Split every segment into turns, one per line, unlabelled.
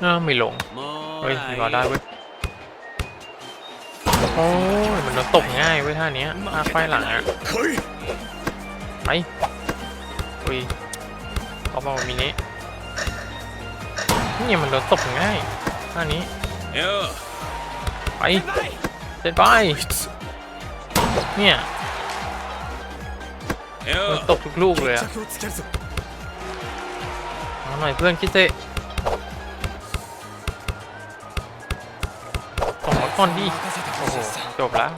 เออไม่ลง เฮ้ยรอได้เว้ย โอ้ยมันโดนตกง่ายเว้ยท่านี้ยอาไฟหลังอะไปอุ้ยเอาบอมินินี่มันโดนตกง่ายท่านี้ไปเด็ดไปเนี่ยมันตกทุกลูกเลยอะเอาหน่อยเพื่อนคิดเต ก่อนดีโอ้โหจบแล้ว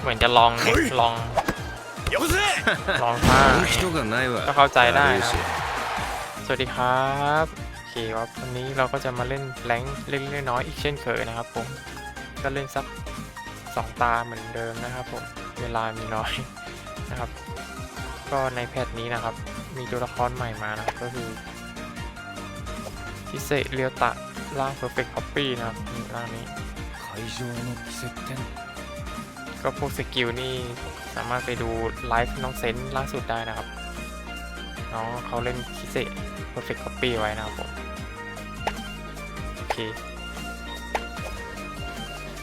เหมือนจะลองลองลองมาก็เข้าใจได้นะสวัสดีครับโอเคครับวันนี้เราก็จะมาเล่นแรงเล็กๆน้อยอีกเช่นเคยนะครับผมก็เล่นสักสองตาเหมือนเดิมนะครับผมเวลามีน้อยนะครับ ก็ในแพทนี้นะครับ มีตัวละครใหม่มานะก็คือพิเศษเลียวตะ ร่าง perfect copy นะครับร่างนี้ก็พวกสกิลนี่สามารถไปดูไลฟ์น้องเซนล่าสุดได้นะครับ น้องเขาเล่นคิเซ่ perfect copy ไว้นะครับผมโอเค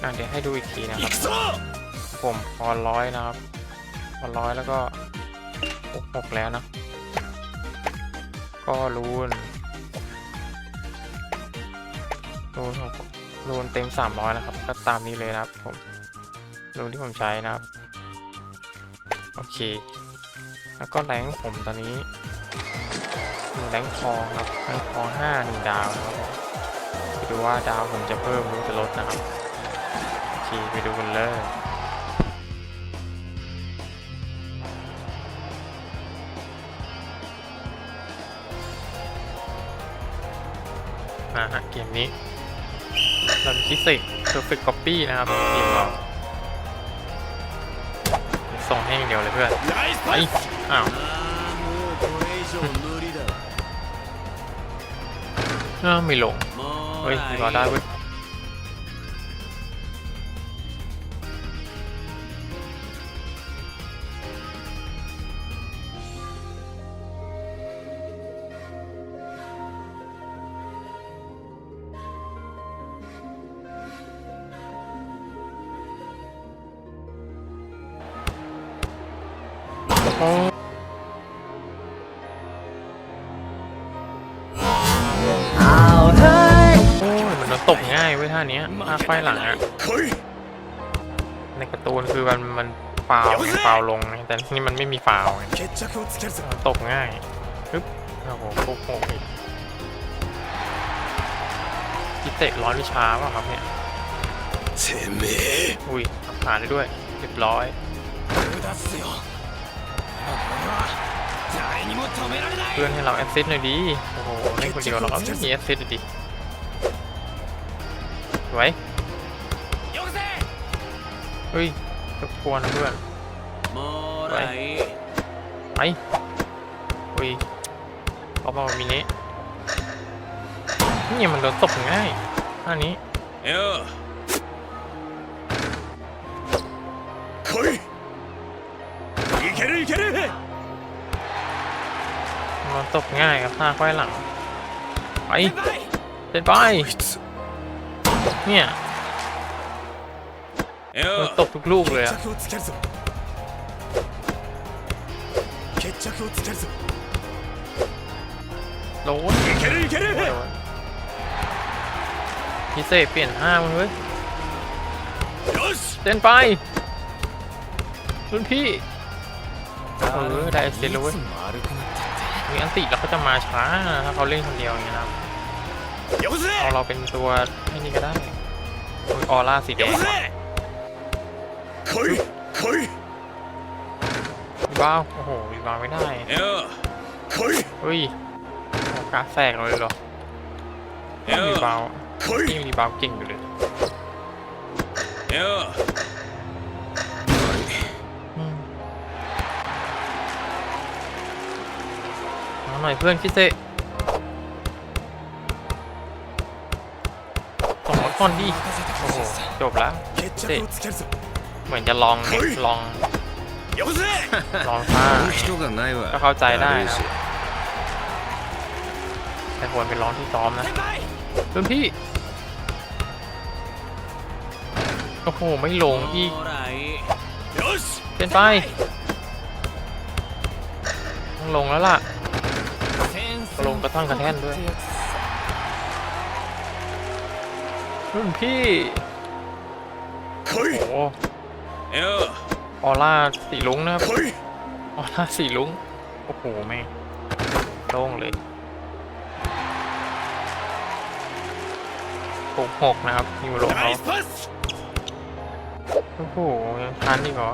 อะเดี๋ยวให้ดูอีกทีนะครับ ผมพอร้อยนะครับพอร้อยแล้วก็หกแล้วนะ ก็รู้ รูนของรูนเต็มสามร้อยนะครับ ก็ตามนี้เลยนะครับผมรูนที่ผมใช้นะครับ โอเค แล้วก็แรงผมตอนนี้แรงทองครับแรงทองห้าหนึ่งดาวนะครับไปดูว่าดาวผมจะเพิ่มหรือจะลดนะครับ โอเค ไปดูกันเลยอ่าฮะเกมนี้ เราคิดสิคือฝึก copy นะครับทีมเราส่งให้เดียวเลยเพื่อนไอ้อ้าวไม่ลง เฮ้ย
มี
บอลได้เว้ย เหมือนเราตกง่ายเว้ยท่านี้ยท่าไฟหลังอะในการ์ตูนคือมันมันฟาวฟาวลงแต่นี่มันไม่มีฟาวตกง่ายปึ๊บโอ้โหโคโคกิเตะร้อนวิชาป่ะครับเนี่ยอุ้ยผ่านได้ด้วยเรียบร้อย เพื่อนให้เราแอสซิสต์หน่อยดิ โอ้โหเล่นคนเดียวเราก็ไม่มีแอสซิสต์ดิสวย
よこせ
เฮ้ยรบกวนนะเพื่อน
もらい
ไปอุ้ยเขาบอกมินินี่มันโดนตบง่ายท่านี้
よ来いいけるいける
มันตกง่ายครับถ้าควายหลัง ไปเดินไป เนี่ยมันตกทุกลูกเลยอะโลนพิเศษเปลี่ยนห้ามันเว้ยเต้นไปรุ่นพี่ เออ ได้เสร็จแล้วเว้ย มีอันติแล้วเขาจะมาช้าถ้าเขาเล่นคนเดียวอย่างเงี้ยนะเอาเราเป็นตัวไม่นี่ก็ได้ออร่าสีแดงบ้าโอ้โหวีบาไม่ได้
เออคุย
เฮ้ยกาแสกเลยเหรอ
มี
บ้าว
นี่
มีบาวเก่งอยู่เลยเออ หน่อยเพื่อนคิเซส่งมาก่อนดีโอ้โหจบแล้ว
เเห
มือนจะลองลองลองท่าก็เข้าใจได้นะแต่ควรเป็นร้องที่ซ้อมนะ
เพื่
อนพี่ โอ้โห ไม่ลงอีกเป็นไปต้องลงแล้วล่ะ กระท่องกระแท่นด้วย รุ่นพี่โอ้โหออร่าสีลุงนะครับ ออร่าสีลุง โอ้โหแม่โล่งเลยหกหกนะครับยูโรเขาโอ้โหยังทันดีกเหรอ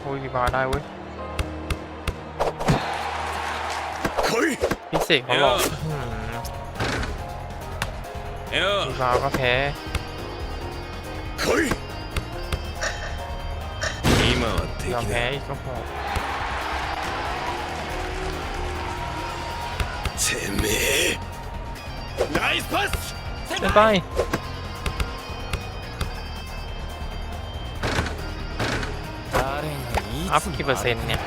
โอ้ยรีบาได้เว้ย เสกเขาหรอกเออลาวก็แพ้
เฮ้
ยนี่มแพ้อีก
ก็พอ
เดินไปอัพกี่เปอร์เซ็นต์เนี่ย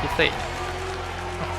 พิเศษ โอ้โห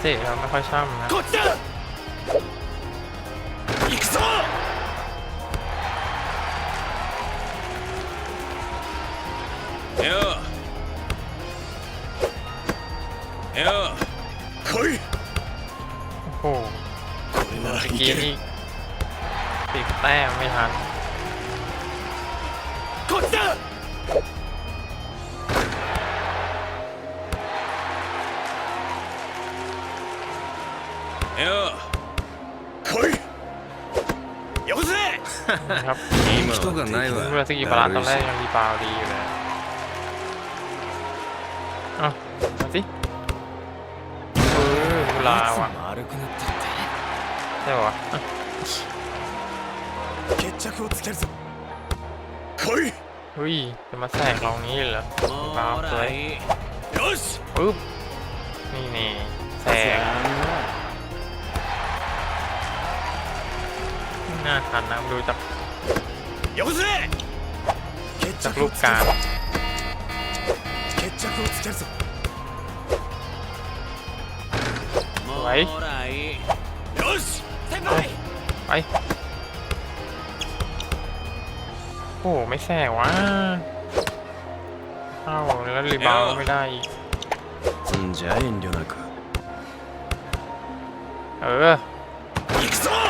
เสกเราไม่ค่อยช่ำนะ
เออเอ
อเฮ้ย
โอ้โหเมื่อกี้นี่ติดแต้มไม่ทัน นะครับ
今
人がないわ
เมื่อสกี้บาลานซ์ตอนแรกยังรีบาวดีอยู่เลยเอ่ะมาสิเออมูลาว่ะ
丸くなったっ
ใช่ป่ะอ่ะ
決着をつけるぞ来い
เฮ้ยจะมาแสกเรางี้เหรอ
て
รีบาวสวย
いよし
ปึ๊บ นี่นี่แสกไม่น่าทันนะดูจาก
よこせ
決
จาก
着
รู
を
ป
つけ
กา
る
ร
ぞ決着をつけるぞ
も
うはい
らいいよし先輩
ไป โอ้ไม่แสกวะเข้าแล้วรีบาวก็ไม่ได้อีก
んじゃ遠慮なく
เออ
行くぞ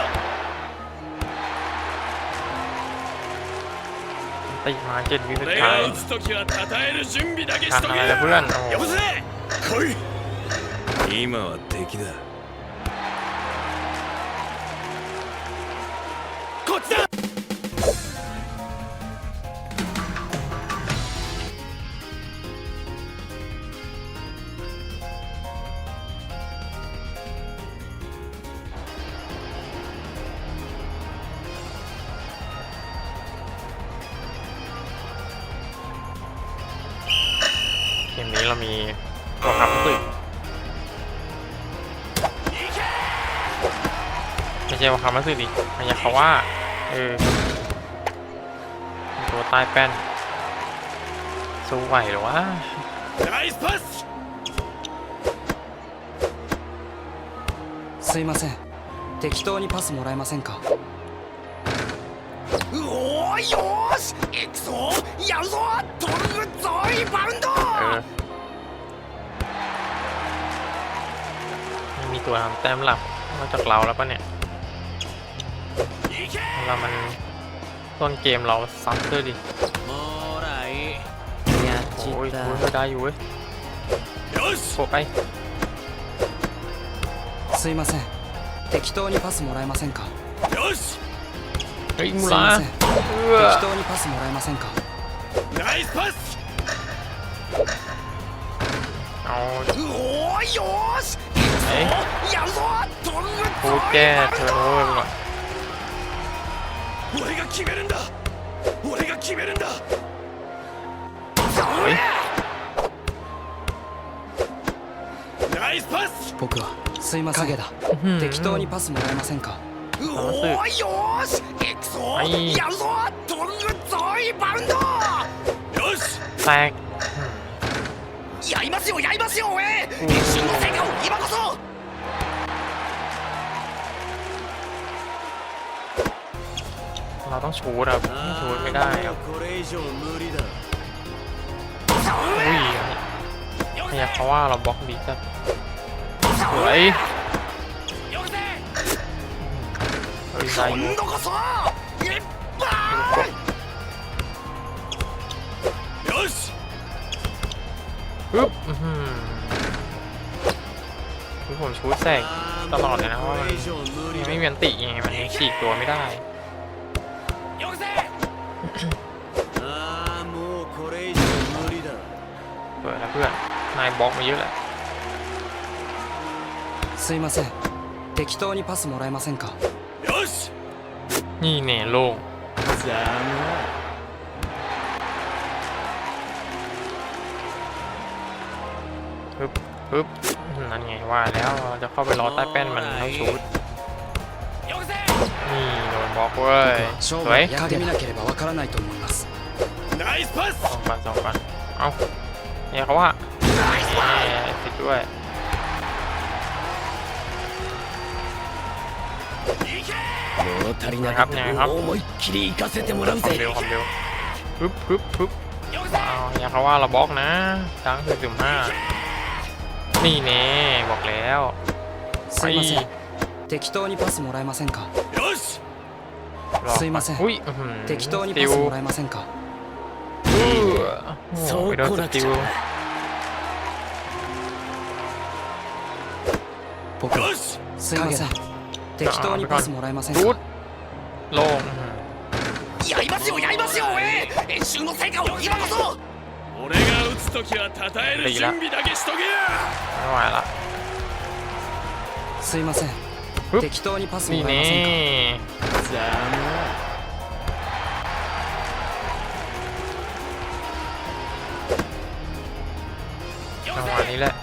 ติมาเจ็ดวิสุด
俺
ท้าย
が打つ時は称える準備だけし
ทัน
と
อะ
け
ไรแล้วเพื่อนโอ้
よこせ
来い今は敵だ
ไม่ใช่ว่าคำมันสึกดิมันอยากเขาว่า เออตัวใต้แป้น สู้ไหวเหรอวะ
ナイスパス
すいません適当にパスもらえませんか
おーよーし行くぞやるぞ取るぞリバウンド
เออไม่มีตัวทำแต้มหลับนอกจากเราแล้วปะเนี่ย
行け
เรามันต้นเกมเราซับด้วยดิ
もらい
やっ
โอ้ยโอ้ยได้อยู่เว้ย
よし
โผล่ไป
すいません適当にパスもらえませんか
よし
เฮ้ย
す
มู
い
ลา
ません
เออ
適当にパスもらえませんか
ナイスパス
เอา
おーよーし行く
เอ๊ะ
やるぞトング
พูดแก้เทิร์นโอเวอร์ไปก่อน
俺が決めるんだ。俺が決めるんだ。ナイスパス。
僕はすいませんだ適当にパスもらえませんか？
おーよし。行くぞ、
はい、
やるぞ飛ぶぞイバウンド。
よし。
はい。
やりますよやりますよおえ一瞬の成果を今こそ。
ต้องชูดครับชูดไม่ได้ครับอุ้ยพยาเพาะว่าเราบล็อกดีจัดสวยเฮ้ยใจอยู่ปึ๊บคือผมชูดแสกตลอดเลยนะ
เพราะ
มั
น
ไม่เวียนติไงมันฉีกตัวไม่ได้พื่อนนายบล็อกมาเยอะแหละ
すいません適当にパスもらえませんか
よし
นี่เนี่ยโล่ง
ざま
ปึ๊บปึ๊บอื้อนั่นไงว่าแล้วจะเข้าไปรอใต้แป้นมันต้องชูด
よせ
นี่โดนบล็อกเว้ย
勝
ส
負
วย
はやってみなければわからないと思います
ナイスパス
สองก่อนสองก่อนเอาเนี่ยเขาว่าแหมติ ดด้วย
物足りな
かった分
思いっきり行かせてもらう
ความเร็วความเร็วปึ๊บปึ๊บปึ๊บเอาอย่าเขาว่าเราบล็อกนะดังคือสิบห้านี่แน่บอกแล้ว
すいません適当にパスもらえませんか
よし
รอ
すいません
อุ้ยอื้อหือ
適当に
สติ
パ
ล
スもらえませんか
อื้อโอ้โห
そう
ไปโดน
来
ส
なく
ติ
ち
ล
ゃ
僕は
よし
すいません適当にパスもらえません
รูด
か
โล่งอื้อหือ
やりますよやりますよえ演習の成果を今こそ
俺が打つ時は称える準備だけしとけや
ไม่ไหวละ
すいません
ふっ
適当にパス
นี่
もらえま
แน่
せんか
ざま
จังหวะนี้แหละ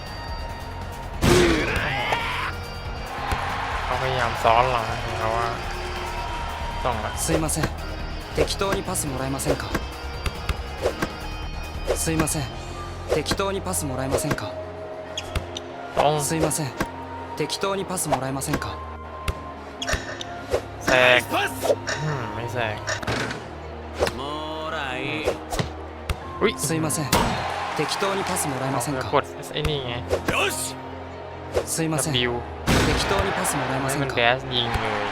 ยายามซ้อนเรานะเขาว่าต้องละ
すいません適当にパスもらえませんかすいません適当にパスもらえませんか
ต้อง
すいません適当にパスもらえませんか
แซ
ナイ
ก
スパス
อืมไม่แซก
もらい
อุ้ย
すいません適当にパスもらえません
ก
か
ดไอ้นี่ไง
よし
すいません
บิ
適
ว
当にパスもらえま
ให้
せ
มั
ん
น
か
แดสยิงเลย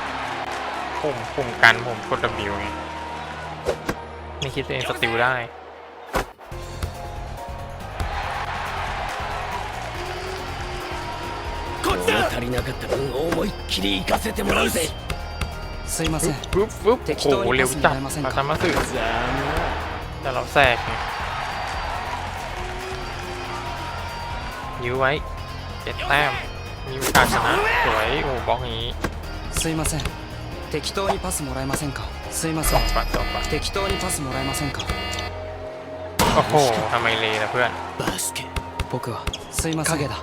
ผมผมกันผมกด W ไงไม่คิดตัวเองสติลได้
物足りなかった分思いっきり行かせてもらうぜ
すいません
ปึ๊บปึ๊บ
適
โอ้
当
โห
に
เร็ว
パスも
จัด
らえません
อา
か
ตามาสึ
ざ
แต่เราแซกไงยื้อไว้เจ็ดแต้ม มีโอกาสชนะสวยโอ้โหบล็อกอย่างนี้
すいません適当にパスもらえませんかすいませ
ส
ん
องปัดสองปัด
適当にパスもらえませんか
โอ้โหทำไมเลนะเพื่อน
バスケ
僕はすいません影だ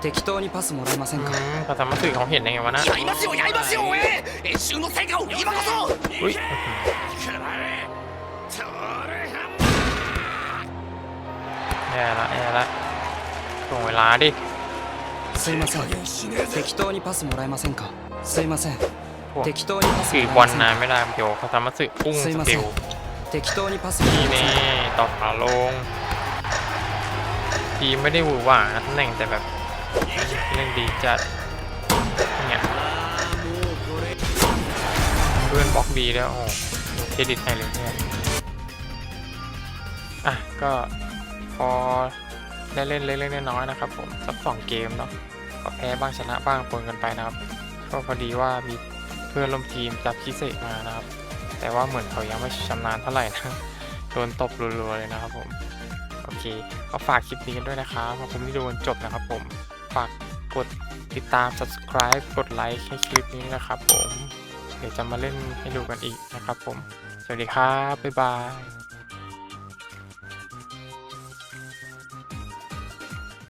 適当にパスもらえませ
อื
んか
มคาตามาสึเขาเห็นได้ไงวะนะ
やりますよやりますよえ演習の成果を今こそ
อุ้ย
くらえトールハン
แย่ละแย่ละส่งเวลาดิ
すいません適当にパスもらえませんかすいません
พวก
適当にパス
ถื
も
อ
らえませんか
บอลนานไม่ได้เดี๋ยวคาตามาสึพุ่งส
すいま
ติ
せん
ล
適当にパスもら
นี่
えませ
นี่
んか
ต่อขาลง ทีมไม่ได้หวือหวานะตำแหน่งแต่แบบเล่นดีจัดเนี่ย
ああもうこれ
เพื่อนบล็อกดีแล้วโอ้โหเครดิตให้เลยเนี่ยอ่ะก็พอได้เล่นเล็กๆน้อยๆนะครับผมสักสองเกมเนาะ ก็แพ้บ้างชนะบ้างปนกันไปนะครับก็พอดีว่ามีเพื่อนร่วมทีมจับพิเศษมานะครับ แต่ว่าเหมือนเขายังไม่ชำนาญเท่าไหร่นะโดนตบรัวๆเลยนะครับผมโอเคก็ฝากคลิปนี้กันด้วยนะครับขอบคุณที่ดูจนจบนะครับผมฝากกดติดตาม subscribe กดไลค์ให้คลิปนี้นะครับผมเดี๋ยวจะมาเล่นให้ดูกันอีกนะครับผม สวัสดีครับ บ๊ายบาย